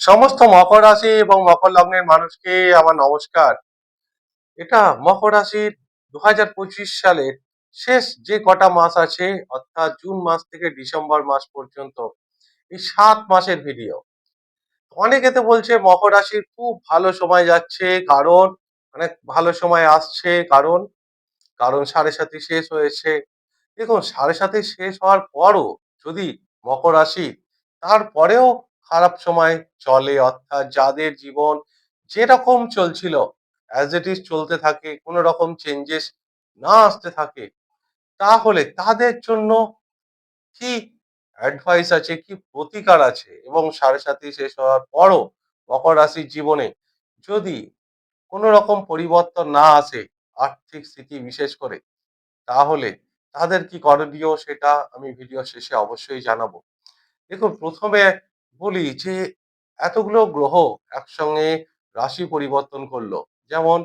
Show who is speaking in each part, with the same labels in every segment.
Speaker 1: সমস্ত মকর রাশি এবং মকর লগ্নের মানুষকে আমার নমস্কার। এটা মকর রাশির দু হাজার পঁচিশ সালের শেষ যে কটা মাস আছে, অর্থাৎ জুন মাস থেকে ডিসেম্বর মাস পর্যন্ত, এই সাত মাসের ভিডিও। অনেকে তো বলছে মকর রাশির খুব ভালো সময় যাচ্ছে, কারণ অনেক ভালো সময় আসছে, কারণ কারণ সাড়ে সাথে শেষ হয়েছে। দেখুন, সাড়ে সাথে শেষ হওয়ার পরও যদি মকর রাশি, তারপরেও খারাপ সময় চলে, অর্থাৎ যাদের জীবন যেরকম চলছিল অ্যাজ ইট ইজ চলতে থাকে, কোনো রকম চেঞ্জেস না আসতে থাকে, তাহলে তাদের জন্য কি অ্যাডভাইস আছে, কি প্রতিকার আছে? এবং সাড়ে সাথে শেষ হওয়ার পরও মকর রাশির জীবনে যদি কোনো রকম পরিবর্তন না আসে, আর্থিক স্থিতি বিশেষ করে, তাহলে তাদের কি করণীয় সেটা আমি ভিডিও শেষে অবশ্যই জানাব। দেখুন, প্রথমে বলি যে, এতগুলো গ্রহ একসঙ্গে রাশি পরিবর্তন করল। যেমন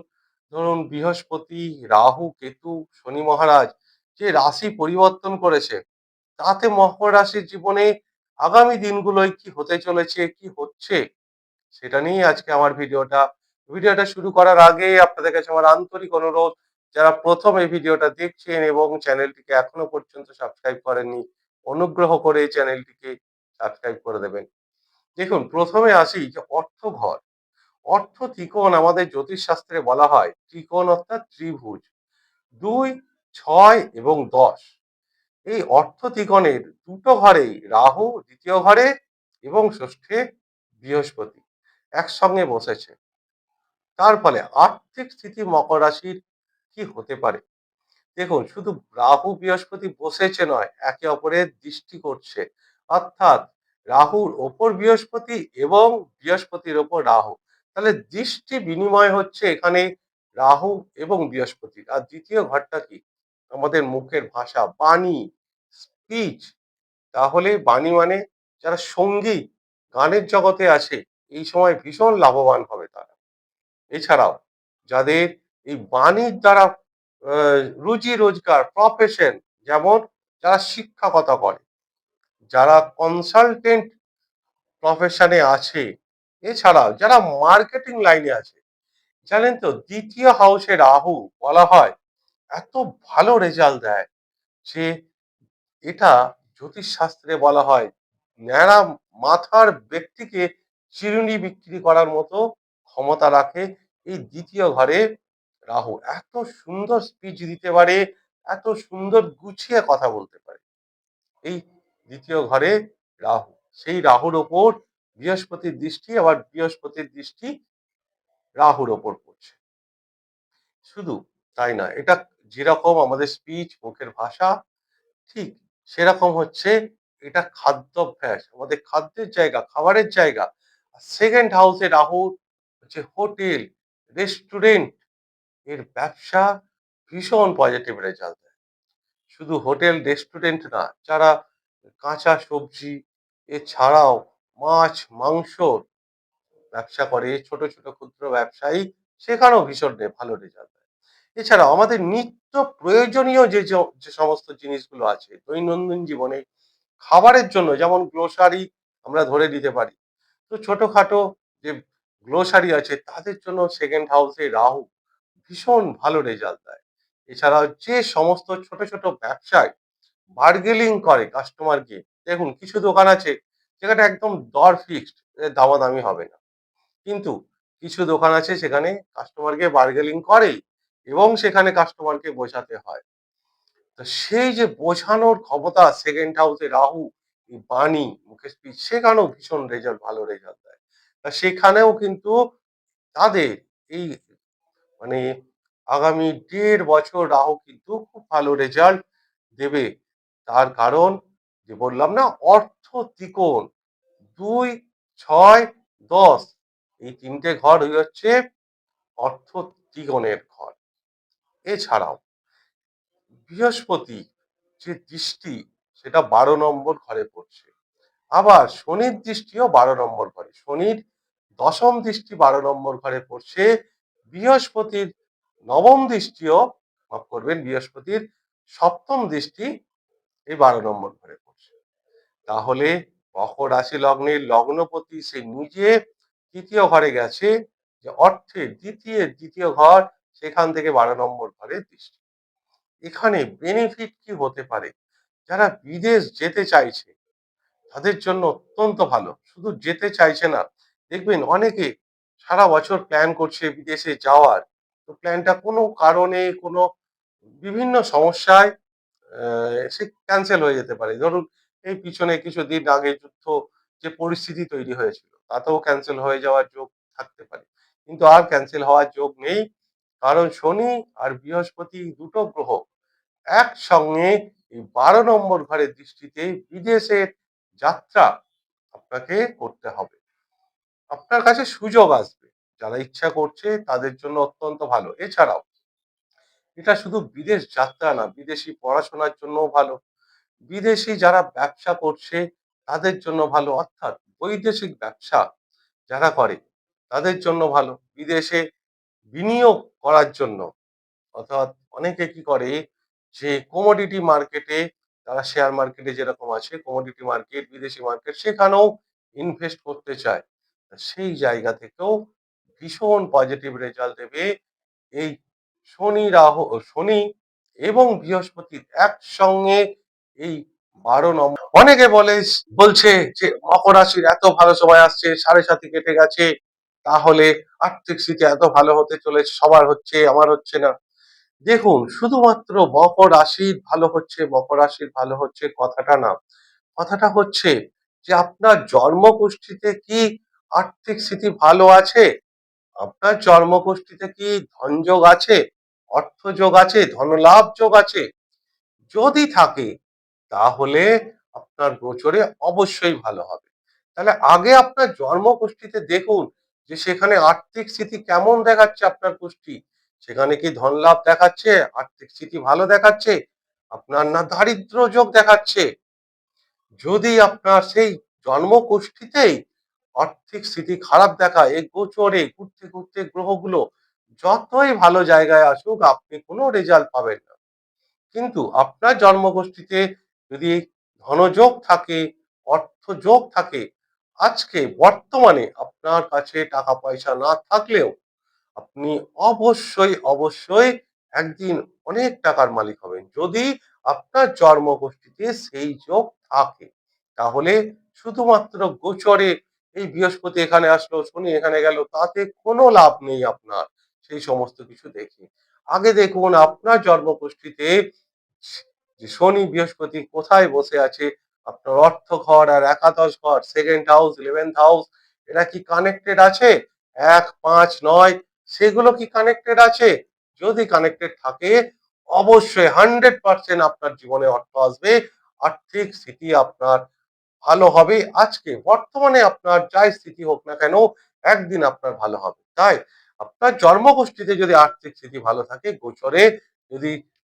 Speaker 1: ধরুন বৃহস্পতি, রাহু, কেতু, শনি মহারাজ যে রাশি পরিবর্তন করেছে, তাতে মকর রাশির জীবনে আগামী দিনগুলোয় কি হতে চলেছে, কি হচ্ছে, সেটা নিয়ে আজকে আমার ভিডিওটা। ভিডিওটা শুরু করার আগে আপনাদের কাছে আমার আন্তরিক অনুরোধ, যারা প্রথম এই ভিডিওটা দেখছেন এবং চ্যানেলটিকে এখনও পর্যন্ত সাবস্ক্রাইব করেননি, অনুগ্রহ করে চ্যানেলটিকে সাবস্ক্রাইব করে দেবেন। দেখুন, প্রথমে আসি যে অর্থ ঘর অর্থ ত্রিকোণ আমাদের জ্যোতিষ শাস্ত্রে বলা হয় ত্রিকোণ অর্থাৎ ত্রিভুজ। দুই, ছয় এবং দশ। এই অর্থ ত্রিকোণের দুটো ঘরেই রাহু দ্বিতীয় ঘরে এবং ষষ্ঠে বৃহস্পতি একসঙ্গে বসেছে। তার ফলে আর্থিক স্থিতি মকর রাশির কি হতে পারে? দেখুন, শুধু রাহু বৃহস্পতি বসেছে নয়, একে অপরের দৃষ্টি করছে। অর্থাৎ রাহুর ওপর বৃহস্পতি এবং বৃহস্পতির ওপর রাহু। তাহলে দৃষ্টি বিনিময় হচ্ছে এখানে রাহু এবং বৃহস্পতির আর দ্বিতীয় ঘরটা কি? আমাদের মুখের ভাষা, বাণী স্পিচ তাহলে বাণী মানে যারা সংগীত গানের জগতে আছে, এই সময় ভীষণ লাভবান হবে তারা। এছাড়াও যাদের এই বাণীর দ্বারা রুজি রোজগার প্রফেশন যেমন যারা শিক্ষকতা করে যারা কনসালটেন্ট প্রফেশনে আছে, এছাড়াও যারা মার্কেটিং লাইনে আছে, জানেন তো দ্বিতীয় হাউসে রাহু বলা হয়, এত ভালো রেজাল্ট দেয় যে এটা জ্যোতিষ শাস্ত্রে বলা হয়, ন্যাড়া মাথার ব্যক্তিকে চিরুনি বিক্রি করার মতো ক্ষমতা রাখে এই দ্বিতীয় ঘরে রাহু। এত সুন্দর স্পিচ দিতে পারে, এত সুন্দর গুছিয়ে কথা বলতে পারে। এই দ্বিতীয় ঘরে রাহু। সেই রাহুর ওপর বৃহস্পতির দৃষ্টি, আবার বৃহস্পতির দৃষ্টি রাহুর ওপর পড়ছে। শুধু তাই না এটা যেরকম আমাদের স্পিচ মুখের ভাষা, ঠিক সেরকম হচ্ছে এটা খাদ্যাভ্যাস আমাদের খাদ্যের জায়গা, খাবারের জায়গা। সেকেন্ড হাউসে রাহু হচ্ছে হোটেল রেস্টুরেন্টের ব্যবসা ভীষণ পজিটিভ রেজাল্ট দেয়। শুধু হোটেল রেস্টুরেন্ট না, যারা কাঁচা সবজি, এছাড়াও মাছ, মাংস ব্যবসা করে ছোট ছোট ক্ষুদ্র ব্যবসায়ী, সেখানেও ভীষণ ভালো রেজাল্ট দেয় এছাড়াও আমাদের নিত্য প্রয়োজনীয় যে যে সমস্ত জিনিসগুলো আছে, দৈনন্দিন জীবনে খাবারের জন্য, যেমন গ্লোসারি আমরা ধরে নিতে পারি। তো ছোটখাটো যে গ্লোসারি আছে, তাদের জন্য সেকেন্ড হাউসে রাহু ভীষণ ভালো রেজাল্ট দেয়। এছাড়াও যে সমস্ত ছোট ছোট ব্যবসায় বার্গেলিং করে কাস্টমারকে। দেখুন, কিছু দোকান আছে যেখানে একদম দর ফিক্সড দামাদামি হবে না। কিন্তু কিছু দোকান আছে সেখানে কাস্টমারকে বার্গেলিং করে এবং সেখানে কাস্টমারকে বোঝাতে হয়। তো সেই যে বোঝানোর ক্ষমতা সেকেন্ড হাউসে রাহু বাণী মুখে স্পিচ সেখানেও ভীষণ রেজাল্ট ভালো রেজাল্ট দেয়। তা সেখানেও কিন্তু তাদের এই মানে আগামী দেড় বছর রাহু কিন্তু খুব ভালো রেজাল্ট দেবে। তার কারণ যে বললাম না, অর্থ ত্রিকোণ। দুই, ছয়, দশ, এই তিনটে ঘর হচ্ছে অর্থ ত্রিকোণের ঘর। এছাড়াও বৃহস্পতি যে দৃষ্টি, সেটা বারো নম্বর ঘরে পড়ছে। আবার শনির দৃষ্টিও বারো নম্বর ঘরে। শনির দশম দৃষ্টি বারো নম্বর ঘরে পড়ছে। বৃহস্পতির নবম দৃষ্টিও, মাফ করবেন, বৃহস্পতির সপ্তম দৃষ্টি এই বারো নম্বর ঘরে পড়ছে। তাহলে মকর রাশি লগ্নের লগ্নপতি সে নিজে তৃতীয় ঘরে গেছে, যে অর্থের দ্বিতীয় দ্বিতীয় ঘর, সেখান থেকে বারো নম্বর ঘরে দৃষ্টি। এখানে বেনিফিট কি হতে পারে? যারা বিদেশ যেতে চাইছে, তাদের জন্য অত্যন্ত ভালো। শুধু যেতে চাইছে না, দেখবেন অনেকে সারা বছর প্ল্যান করছে বিদেশে যাওয়ার। তো প্ল্যানটা কোনো কারণে, কোনো বিভিন্ন সমস্যায় সে ক্যান্সেল হয়ে যেতে পারে। ধরুন, এই পিছনে কিছুদিন আগে যুদ্ধ যে পরিস্থিতি তৈরি হয়েছিল, তাতেও ক্যান্সেল হয়ে যাওয়ার যোগ থাকতে পারে। কিন্তু আর ক্যান্সেল হওয়ার যোগ নেই, কারণ শনি আর বৃহস্পতি দুটো গ্রহ একসঙ্গে এই বারো নম্বর ঘরের দৃষ্টিতে বিদেশের যাত্রা আপনাকে করতে হবে। আপনার কাছে সুযোগ আসবে। যারা ইচ্ছা করছে তাদের জন্য অত্যন্ত ভালো। এছাড়াও এটা শুধু বিদেশ যাত্রা না, বিদেশি পড়াশোনার জন্যও ভালো। বিদেশি যারা ব্যবসা করছে, তাদের জন্য ভালো। অর্থাৎ বৈদেশিক ব্যবসা যারা করে, তাদের জন্য ভালো। বিদেশে বিনিয়োগ করার জন্য। অর্থাৎ অনেকে কি করে যে কমোডিটি মার্কেটে তারা শেয়ার মার্কেটে যেরকম আছে কমোডিটি মার্কেট বিদেশি মার্কেট সেখানেও ইনভেস্ট করতে চায়। সেই জায়গা থেকেও ভীষণ পজিটিভ রেজাল্ট দেবে এই শনি রাহু, শনি এবং বৃহস্পতির একসঙ্গে এই বারো নম্বর অনেকে বলে, বলছে যে মকর রাশির এত ভালো সময় আসছে, সাড়ে সাথে কেটে গেছে, তাহলে আর্থিক স্থিতি এত ভালো হতে চলেছে, সবার হচ্ছে, আমার হচ্ছে না। দেখুন, শুধুমাত্র মকর রাশির ভালো হচ্ছে, মকর রাশির ভালো হচ্ছে কথাটা না। কথাটা হচ্ছে যে আপনার জন্মকুষ্ঠিতে কি আর্থিক স্থিতি ভালো আছে? আপনার জন্মকুষ্ঠিতে কি ধনযোগ আছে? অর্থযোগ আছে, ধনলাভ যোগ আছে। যদি থাকে, তাহলে আপনার গোচরে অবশ্যই ভালো হবে। তাহলে আগে আপনার জন্মকুষ্ঠিতে দেখুন যে সেখানে আর্থিক স্থিতি কেমন দেখাচ্ছে আপনার কুষ্ঠি সেখানে কি ধন লাভ দেখাচ্ছে, আর্থিক স্থিতি ভালো দেখাচ্ছে, আপনার না দারিদ্র যোগ দেখাচ্ছে। যদি আপনার সেই জন্মকুষ্ঠিতেই আর্থিক স্থিতি খারাপ দেখায়, এই গোচরে ঘুরতে ঘুরতে গ্রহগুলো যতই ভালো জায়গায় আসুক, আপনি কোনো রেজাল্ট পাবেন না। কিন্তু আপনার জন্মগোষ্ঠীতে যদি ধনযোগ থাকে, অর্থযোগ থাকে, আজকে বর্তমানে আপনার কাছে টাকা পয়সা না থাকলেও আপনি অবশ্যই অবশ্যই একদিন অনেক টাকার মালিক হবেন। যদি আপনার জন্মগোষ্ঠীতে সেই যোগ থাকে, তাহলে শুধুমাত্র গোচরে এই বৃহস্পতি এখানে আসলো, শনি এখানে গেল, তাতে কোনো লাভ নেই আপনার। সেই সমস্ত কিছু দেখে। আগে দেখুন, আপনার জন্মগোষ্ঠীতে যে শনি বৃহস্পতি কোথায় বসে আছে, আপনার অর্থ ঘর আর একাদশ ঘর সেকেন্ড হাউস ইলেভেন্থ হাউস এরা কি কানেক্টেড আছে? এক, পাঁচ, নয়, সেগুলো কি কানেক্টেড আছে? যদি কানেক্টেড থাকে, অবশ্যই হান্ড্রেড পার্সেন্ট আপনার জীবনে অর্থ আসবে। আর্থিক স্থিতি আপনার ভালো হবে। আজকে বর্তমানে আপনার যাই স্থিতি হোক না কেন, একদিন আপনার ভালো হবে। তাই আপনার জন্মগোষ্ঠীতে যদি আর্থিক স্থিতি ভালো থাকে, গোচরে যদি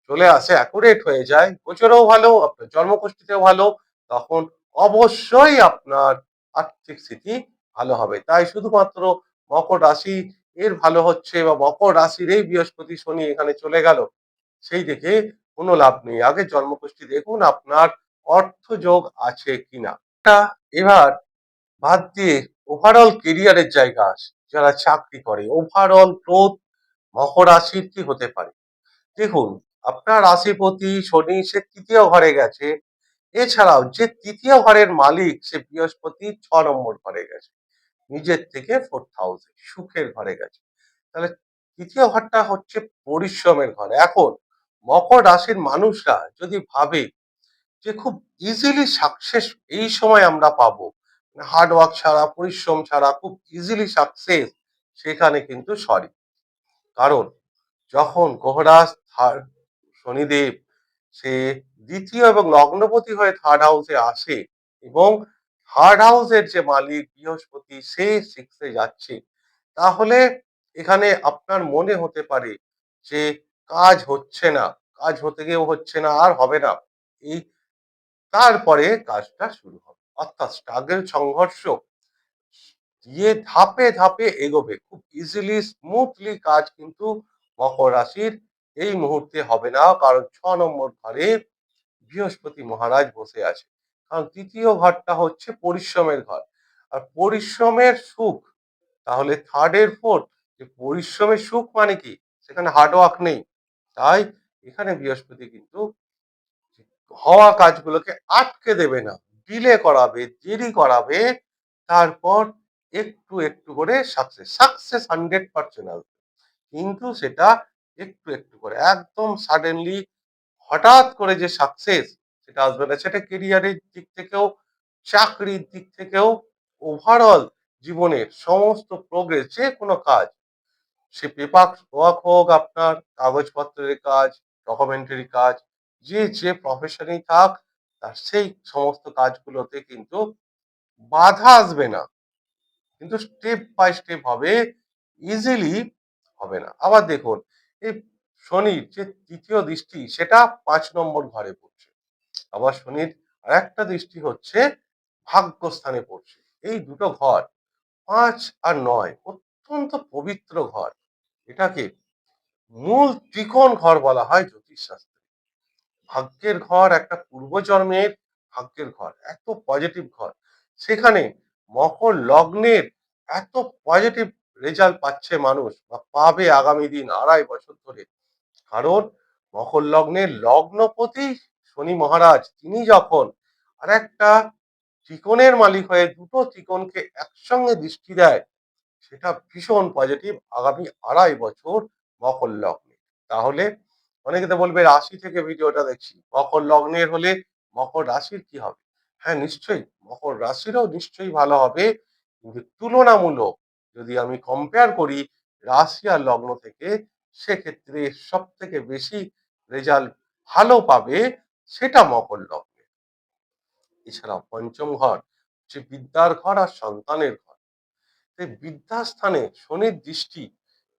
Speaker 1: চলে আসে অ্যাকুরেট হয়ে যায়, গোচরেও ভালো, আপনার জন্মগোষ্ঠীতেও ভালো, তখন অবশ্যই আপনার আর্থিক স্থিতি ভালো হবে। তাই শুধুমাত্র মকর রাশি এর ভালো হচ্ছে বা মকর রাশির এই বৃহস্পতি শনি এখানে চলে গেল, সেই দেখে কোনো লাভ নেই। আগে জন্মগোষ্ঠী দেখুন আপনার অর্থযোগ আছে কিনা। এবার বাদ দিয়ে ওভারঅল কেরিয়ারের জায়গা আসে। যারা চাকরি করে ওভারঅল গ্রোথ মকর রাশির কি হতে পারে? দেখুন, আপনার রাশিপতি শনি সে তৃতীয় ঘরে গেছে, এছাড়াও যে তৃতীয় ঘরের মালিক সে বৃহস্পতি ছ নম্বর ঘরে গেছে, নিজের থেকে ফোর্থ হাউসে সুখের ঘরে গেছে। তাহলে তৃতীয় ঘরটা হচ্ছে পরিশ্রমের ঘর। এখন মকর রাশির মানুষরা যদি ভাবে যে খুব ইজিলি সাকসেস এই সময় আমরা পাবো হার্ড ওয়ার্ক ছাড়া, পরিশ্রম ছাড়া, খুব ইজিলি সাকসেস সেখানে কিন্তু সরি। কারণ যখন থার্ড শনিদেব, সে দ্বিতীয় এবং লগ্নপতি হয়ে থার্ড হাউসে আসে এবং থার্ড হাউসের যে মালিক বৃহস্পতি, সে সিক্সে যাচ্ছে, তাহলে এখানে আপনার মনে হতে পারে যে কাজ হচ্ছে না, কাজ হতে গিয়েও হচ্ছে না, আর হবে না। এই তারপরে কাজটা শুরু হবে। অর্থাৎ স্ট্রাগল সংঘর্ষ দিয়ে ধাপে ধাপে এগোবে। খুব ইজিলি স্মুথলি কাজ কিন্তু মকর রাশির এই মুহূর্তে হবে না। কারণ ছ নম্বর ঘরে বৃহস্পতি মহারাজ বসে আছে। কারণ তৃতীয় ঘরটা হচ্ছে পরিশ্রমের ঘর। আর পরিশ্রমের সুখ, তাহলে থার্ড এর ফোর্থ যে পরিশ্রমের সুখ মানে কি? সেখানে হার্ডওয়ার্ক নেই। তাই এখানে বৃহস্পতি কিন্তু হওয়া কাজগুলোকে আটকে দেবে না। ডিলে করাবে, দেরি করাবে, তারপর একটু একটু করে সাকসেস সাকসেস হান্ড্রেড পার্সেন্ট আসবে। কিন্তু সেটা একটু একটু করে, একদম সাডেনলি হঠাৎ করে যে সাকসেস সেটা আসবে না, সেটা কেরিয়ারের দিক থেকেও, চাকরির দিক থেকেও ওভারঅল জীবনের সমস্ত প্রোগ্রেস যে কোনো কাজ, সে পেপার ওয়ার্ক হোক আপনার, কাগজপত্রের কাজ ডকুমেন্টারি কাজ, যে যে প্রফেশনেই থাক তার সেই সমস্ত কাজগুলোতে কিন্তু বাধা আসবে না। কিন্তু স্টেপ বাই স্টেপ হবে ইজিলি হবে না। আবার দেখুন, এই শনির যে তৃতীয় দৃষ্টি, সেটা পাঁচ নম্বর ঘরে পড়ছে। আবার শনির আর একটা দৃষ্টি হচ্ছে ভাগ্যস্থানে পড়ছে। এই দুটো ঘর, পাঁচ আর নয়, অত্যন্ত পবিত্র ঘর। এটাকে মূল ত্রিকোণ ঘর বলা হয় জ্যোতিষ শাস্ত্রে ভাগ্যের ঘর, একটা পূর্বজন্মের ভাগ্যের ঘর, এত পজিটিভ ঘর। সেখানে মকর লগ্নের এত পজিটিভ রেজাল্ট পাচ্ছে মানুষ বা পাবে আগামী দিন আড়াই বছর ধরে। কারণ মকর লগ্নের লগ্নপতি শনি মহারাজ, তিনি যখন আর একটা ত্রিকোণের মালিক হয়ে দুটো ত্রিকোণকে একসঙ্গে দৃষ্টি দেয়, সেটা ভীষণ পজিটিভ আগামী আড়াই বছর মকর লগ্নে। তাহলে অনেকে তো বলবে রাশি থেকে ভিডিওটা দেখছি। মকর লগ্নের হলে মকর রাশির কি হবে? হ্যাঁ নিশ্চয়ই মকর রাশিরও নিশ্চয়ই ভালো হবে। কিন্তু তুলনামূলক যদি আমি কম্পেয়ার করি রাশি আর লগ্ন থেকে, সেক্ষেত্রে সব থেকে বেশি রেজাল্ট ভালো পাবে সেটা মকর লগ্নে এছাড়া পঞ্চম ঘর হচ্ছে বিদ্যার ঘর আর সন্তানের ঘর। এই বিদ্যাস্থানে শনির দৃষ্টি,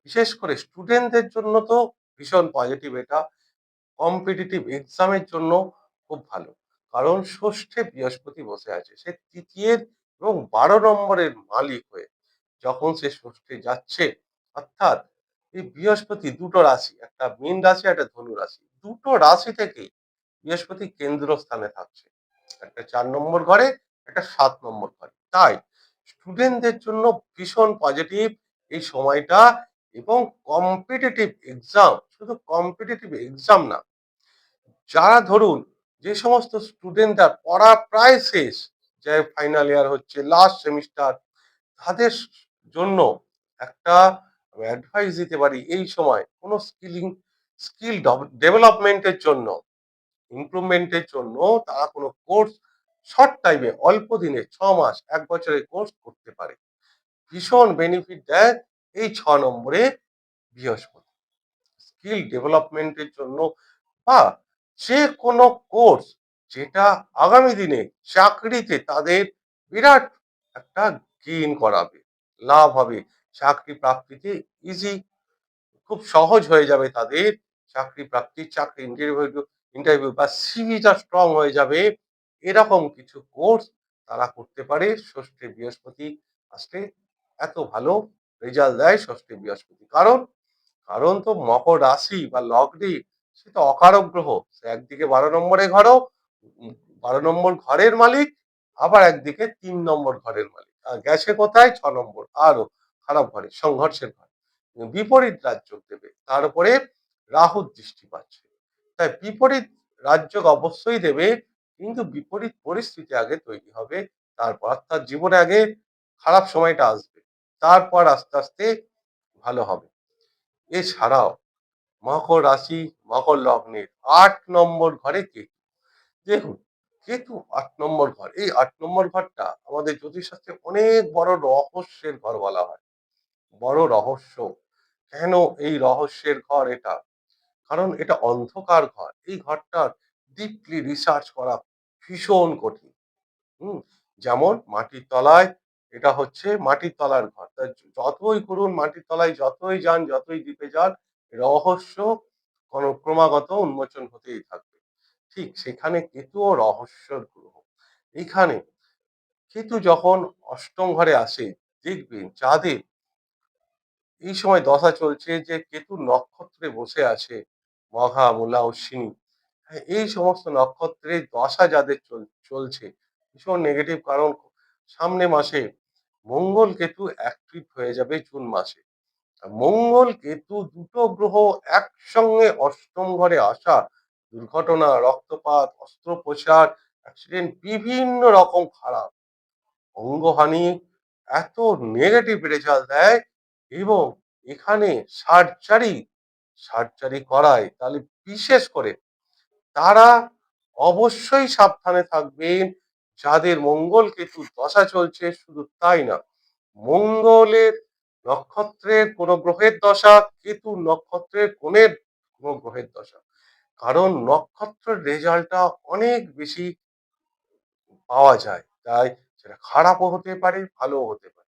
Speaker 1: বিশেষ করে স্টুডেন্টদের জন্য তো ভীষণ পজিটিভ এটা কম্পিটিটিভ এক্সামের জন্য খুব ভালো। কারণ ষষ্ঠে বৃহস্পতি বসে আছে, সে তৃতীয়ের এবং বারো নম্বরের মালিক হয়ে যখন সে ষষ্ঠে যাচ্ছে, অর্থাৎ এই বৃহস্পতি দুটো রাশি, একটা মীন রাশি, একটা ধনু রাশি, দুটো রাশি থেকেই বৃহস্পতি কেন্দ্র স্থানে থাকছে। একটা চার নম্বর ঘরে, একটা সাত নম্বর ঘরে। তাই স্টুডেন্টদের জন্য ভীষণ পজিটিভ এই সময়টা এবং কম্পিটিটিভ এক্সাম শুধু কম্পিটিটিভ এক্সাম না, যারা ধরুন যে সমস্ত স্টুডেন্টরা পড়া প্রায় শেষ, যে ফাইনাল ইয়ার হচ্ছে লাস্ট সেমিস্টার তাদের জন্য একটা অ্যাডভাইস দিতে পারি এই সময়, কোনো স্কিলিং স্কিল ডেভেলপমেন্টের জন্য ইমপ্রুভমেন্টের জন্য তারা কোনো কোর্স শর্ট টাইমে অল্প দিনে, ছ মাস, এক বছরের কোর্স করতে পারে। ভীষণ বেনিফিট দেয় এই ছ নম্বরে বৃহস্পতি। স্কিল ডেভেলপমেন্টের জন্য বা যে কোনো কোর্স যেটা আগামী দিনে চাকরিতে তাদের বিরাট একটা গেইন করাবে, লাভ হবে। চাকরি প্রাপ্তিতে ইজি খুব সহজ হয়ে যাবে তাদের চাকরি প্রাপ্তি চাকরি ইন্টারভিউ ইন্টারভিউ বা সিভিটা স্ট্রং হয়ে যাবে। এরকম কিছু কোর্স তারা করতে পারে। ষষ্ঠে বৃহস্পতি আসলে এত ভালো। রেজাল্ট দেয় ষষ্ঠী বৃহস্পতি। কারণ কারণ তো মকর রাশি বা লগ্নি, সে তো অকারক গ্রহ। সে একদিকে বারো নম্বরে ঘরও বারো নম্বর ঘরের মালিক, আবার একদিকে তিন নম্বর ঘরের মালিক। আর কোথায়? ছ নম্বর। আরও খারাপ ঘরে, সংঘর্ষের ঘর। বিপরীত রাজ্য দেবে। তার উপরে রাহুর দৃষ্টি পাচ্ছে। তাই বিপরীত রাজ্য অবশ্যই দেবে, কিন্তু বিপরীত পরিস্থিতি আগে তৈরি হবে। তারপর অর্থাৎ জীবনে আগে খারাপ সময়টা আসবে। তারপর আস্তে আস্তে ভালো হবে। এছাড়াও মকর রাশি, মকর লগ্নের আট নম্বর ঘরে কেতু। দেখুন, কেতু আট নম্বর ঘর। এই আট নম্বর ঘরটা আমাদের জ্যোতিষশাস্ত্রে অনেক বড় রহস্যের ঘর বলা হয়। বড় রহস্য। কেন এই রহস্যের ঘর এটা? কারণ এটা অন্ধকার ঘর। এই ঘরটার ডিপলি রিসার্চ করা ভীষণ কঠিন। হুম, যেমন মাটির তলায় এটা হচ্ছে মাটির তলার ঘর। যতই করুন মাটির তলায় যতই যান যতই দ্বীপে যান রহস্য ক্রমাগত উন্মোচন হতেই থাকবে। ঠিক সেখানে কেতু ও রহস্যর গ্রহ। এখানে কেতু যখন অষ্টম ঘরে আসে দেখবেন যাদের এই সময় দশা চলছে যে কেতু নক্ষত্রে বসে আছে মঘা মূলা অশ্বিনী। হ্যাঁ, এই সমস্ত নক্ষত্রের দশা যাদের চল চলছে ভীষণ নেগেটিভ কারণ সামনে মাসে মঙ্গল কেতু অ্যাক্টিভ হয়ে যাবে জুন মাসে। মঙ্গল কেতু দুটো গ্রহ একসঙ্গে অষ্টম ঘরে আসা, দুর্ঘটনা, রক্তপাত, অস্ত্রোপচার অ্যাক্সিডেন্ট বিভিন্ন রকম খারাপ। অঙ্গহানি এত নেগেটিভ রেজাল্ট দেয় এবং এখানে সার্জারি সার্জারি করায়, তাহলে বিশেষ করে তারা অবশ্যই সাবধানে থাকবেন। যাদের মঙ্গল কেতু দশা চলছে, শুধু তাই না, মঙ্গলের নক্ষত্রের কোন গ্রহের দশা কেতু নক্ষত্রের কোণের কোন গ্রহের দশা। কারণ নক্ষত্রের রেজাল্টটা অনেক বেশি পাওয়া যায়, তাই সেটা খারাপও হতে পারে, ভালোও হতে পারে।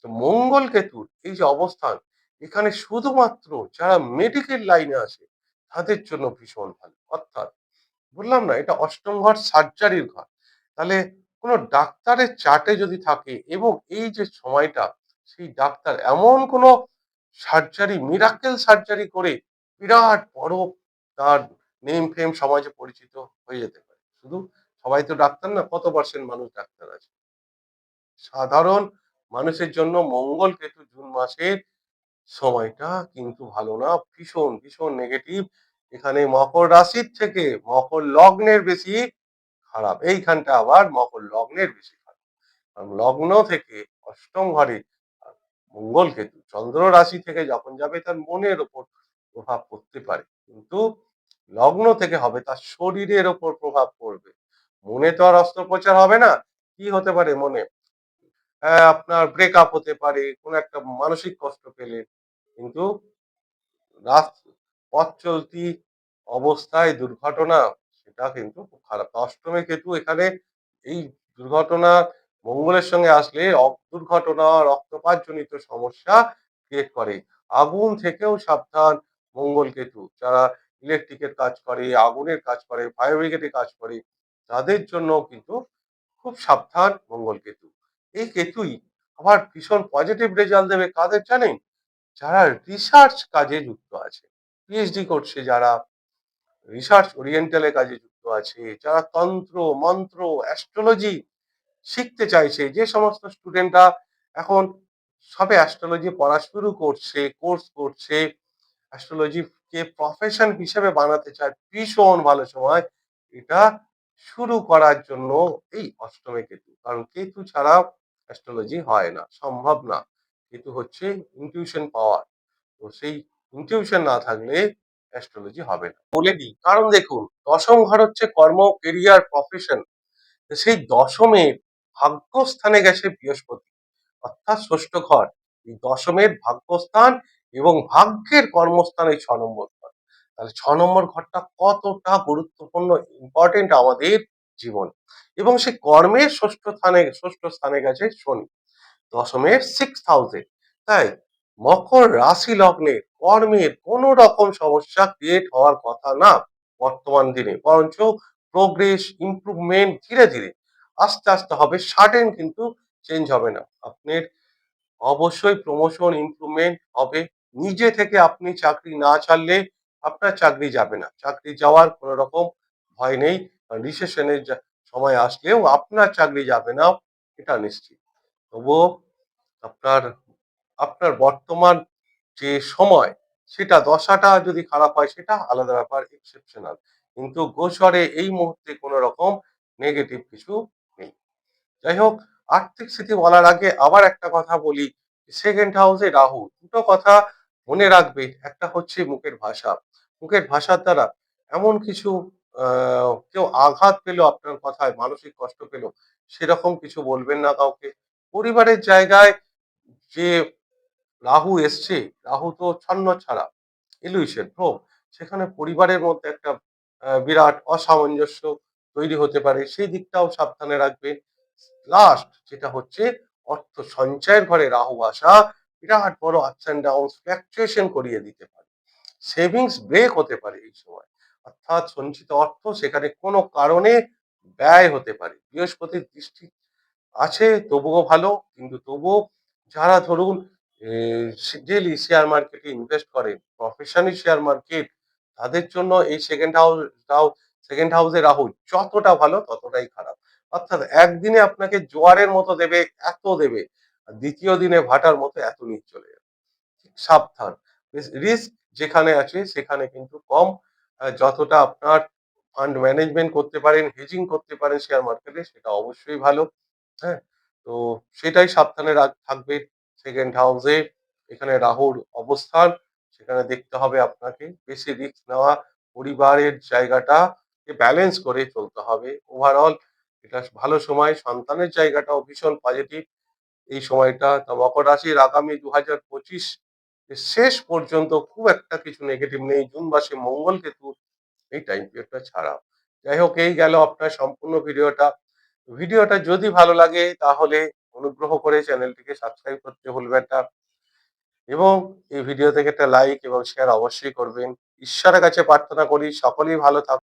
Speaker 1: তো মঙ্গল কেতুর এই যে অবস্থান, এখানে শুধুমাত্র যারা মেডিকেল লাইনে আছে, তাদের জন্য ভীষণ ভালো। অর্থাৎ বললাম না, এটা অষ্টম ঘর সার্জারির ঘর। তাহলে কোনো ডাক্তারের চার্টে যদি থাকে এবং এই যে সময়টা, সেই ডাক্তার এমন কোনো সার্জারি মিরাকেল সার্জারি করে বিরাট বড় তার নেম ফেম সমাজে পরিচিত হয়ে যেতে পারে। শুধু সবাই তো ডাক্তার না, কত পার্সেন্ট মানুষ ডাক্তার আছে? সাধারণ মানুষের জন্য মঙ্গল কেতু জুন মাসের সময়টা কিন্তু ভালো না, ভীষণ ভীষণ নেগেটিভ এখানে মকর রাশির থেকে মকর লগ্নের বেশি খারাপ। এইখানটা আবার মকর লগ্নের বেশি খারাপ। কারণ লগ্ন থেকে অষ্টম ঘরে মঙ্গল কেতু, চন্দ্র রাশি থেকে যখন যাবে তার মনের ওপর প্রভাব পড়তে পারে। কিন্তু লগ্ন থেকে হবে তার শরীরের ওপর প্রভাব পড়বে। মনে তো আর অস্ত্রোপচার হবে না। কি হতে পারে মনে? আপনার ব্রেকআপ হতে পারে, কোনো একটা মানসিক কষ্ট পেলে। কিন্তু রাস, পথ চলতি অবস্থায় দুর্ঘটনা সেটা কিন্তু খুব খারাপ। অষ্টমে কেতু এখানে এই দুর্ঘটনা মঙ্গলের সঙ্গে আসলে দুর্ঘটনা রক্তপাত জনিত সমস্যা ক্রিয়েট করে। আগুন থেকেও সাবধান মঙ্গল কেতু। যারা ইলেকট্রিকের কাজ করে, আগুনের কাজ করে ফায়ার ব্রিগেডে কাজ করে, তাদের জন্য কিন্তু খুব সাবধান মঙ্গল কেতু। এই কেতুই আবার ভীষণ পজিটিভ রেজাল্ট দেবে কাদের জানেন? যারা রিসার্চ কাজে যুক্ত আছে। পিএইচডি করছে যারা রিসার্চ ওরিয়েন্টালের কাজে যুক্ত আছে, যারা তন্ত্র, মন্ত্র অ্যাস্ট্রোলজি শিখতে চাইছে, যে সমস্ত স্টুডেন্টরা এখন সবে অ্যাস্ট্রোলজি পড়া শুরু করছে কোর্স করছে অ্যাস্ট্রোলজি কে প্রফেশন হিসেবে বানাতে চায়, ভীষণ ভালো সময়। এটা শুরু করার জন্য এই অষ্টমে কেতু, কারণ কেতু ছাড়া অ্যাস্ট্রোলজি হয় না, সম্ভব না। কেতু হচ্ছে ইনটিউশন পাওয়ার তো সেই ইনটিউশন না থাকলে অ্যাস্ট্রোলজি হবে না। বলে দিই, কারণ দেখুন, দশম ঘর হচ্ছে কর্ম কেরিয়ার প্রফেশন সেই দশমের ভাগ্যস্থানে গেছে বৃহস্পতি, অর্থাৎ ষষ্ঠ ঘর। এই দশমের ভাগ্যস্থান এবং ভাগ্যের কর্মস্থান এই ছ নম্বর ঘর। তাহলে ছ নম্বর ঘরটা কতটা গুরুত্বপূর্ণ ইম্পর্টেন্ট আমাদের জীবন? এবং সে কর্মের ষষ্ঠ স্থানে ষষ্ঠ স্থানে গেছে শনি, দশমের সিক্স হাউসে তাই মকর রাশি লগ্নে কর্মের কোন রকম সমস্যা ক্রিয়েট হওয়ার কথা না বর্তমান দিনে। বরঞ্চ প্রোগ্রেস ইমপ্রুভমেন্ট ধীরে ধীরে। আস্তে আস্তে হবে সাডেন কিন্তু চেঞ্জ হবে না। আপনার অবশ্যই প্রমোশন ইমপ্রুভমেন্ট হবে। নিজে থেকে আপনি চাকরি না ছাড়লে আপনার চাকরি যাবে না। চাকরি যাওয়ার কোনো রকম ভয় নেই। রিসেশনের সময় আসলেও আপনার চাকরি যাবে না, এটা নিশ্চিত। তবুও আপনার আপনার বর্তমান যে সময়, সেটা দশাটা যদি খারাপ হয়, সেটা আলাদা ব্যাপার এক্সেপশনাল কিন্তু গোচরে এই মুহূর্তে কোনো রকম নেগেটিভ কিছু নেই। যাই হোক, আর্থিক স্থিতি বলার আগে আবার একটা কথা বলি সেকেন্ড হাউসে রাহু, দুটো কথা মনে রাখবে। একটা হচ্ছে মুখের ভাষা। মুখের ভাষার দ্বারা এমন কিছু কেউ আঘাত পেল আপনার কথায়, মানসিক কষ্ট পেল, সেরকম কিছু বলবেন না কাউকে। পরিবারের জায়গায় যে রাহু এসছে, রাহু তো ছন্ন ছাড়া ইলুইশন ভ্রম সেখানে পরিবারের মধ্যে একটা বিরাট অসামঞ্জস্য তৈরি হতে পারে, সেই দিকটাও সাবধানে রাখবে লাস্ট যেটা হচ্ছে, অর্থ সঞ্চয়ের ঘরে রাহু আসা, বিরাট বড় আপস অ্যান্ড ডাউন ফ্ল্যাকচুয়েশন করিয়ে দিতে পারে। সেভিংস ব্রেক হতে পারে এই সময়। অর্থাৎ সঞ্চিত অর্থ সেখানে কোনো কারণে ব্যয় হতে পারে। বৃহস্পতির দৃষ্টি আছে, তবুও ভালো, কিন্তু তবুও যারা ধরুন ডেলি শেয়ার মার্কেটে ইনভেস্ট করে। প্রফেশনাল শেয়ার মার্কেট তাদের জন্য এই সেকেন্ড হাউস সেকেন্ড হাউসে রাহু যতটা ভালো ততটাই খারাপ। অর্থাৎ একদিনে আপনাকে জোয়ারের মতো দেবে, এত দেবে দ্বিতীয় দিনে ভাটার মতো এত নিচ চলে যাবে। সাবধান। রিস্ক যেখানে আছে সেখানে কিন্তু কম। যতটা আপনার ফান্ড ম্যানেজমেন্ট করতে পারেন হেজিং করতে পারেন শেয়ার মার্কেটে সেটা অবশ্যই ভালো। হ্যাঁ তো সেটাই সাবধানে থাকবে। সেকেন্ড হাউসে এখানে রাহুর অবস্থান, সেখানে দেখতে হবে আপনাকে বেশি রিস্ক নেওয়া পরিবারের জায়গাটা ব্যালেন্স করে চলতে হবে। ওভারঅল এটা ভালো সময়, সন্তানের জায়গাটাও ভীষণ পজিটিভ এই সময়টা, তা মকর রাশির আগামী দু হাজার পঁচিশ শেষ পর্যন্ত খুব একটা কিছু নেগেটিভ নেই। জুন মাসে মঙ্গল কেতু, এই টাইম পিরিয়ডটা ছাড়া যাই হোক, এই গেল আপনার সম্পূর্ণ ভিডিওটা। ভিডিওটা যদি ভালো লাগে, তাহলে অনুগ্রহ করে চ্যানেলটিকে সাবস্ক্রাইব করতে ভুলবেন না। এবং এই ভিডিও থেকে একটা লাইক এবং শেয়ার অবশ্যই করবেন। ঈশ্বরের কাছে প্রার্থনা করি, সকলেই ভালো থাকুন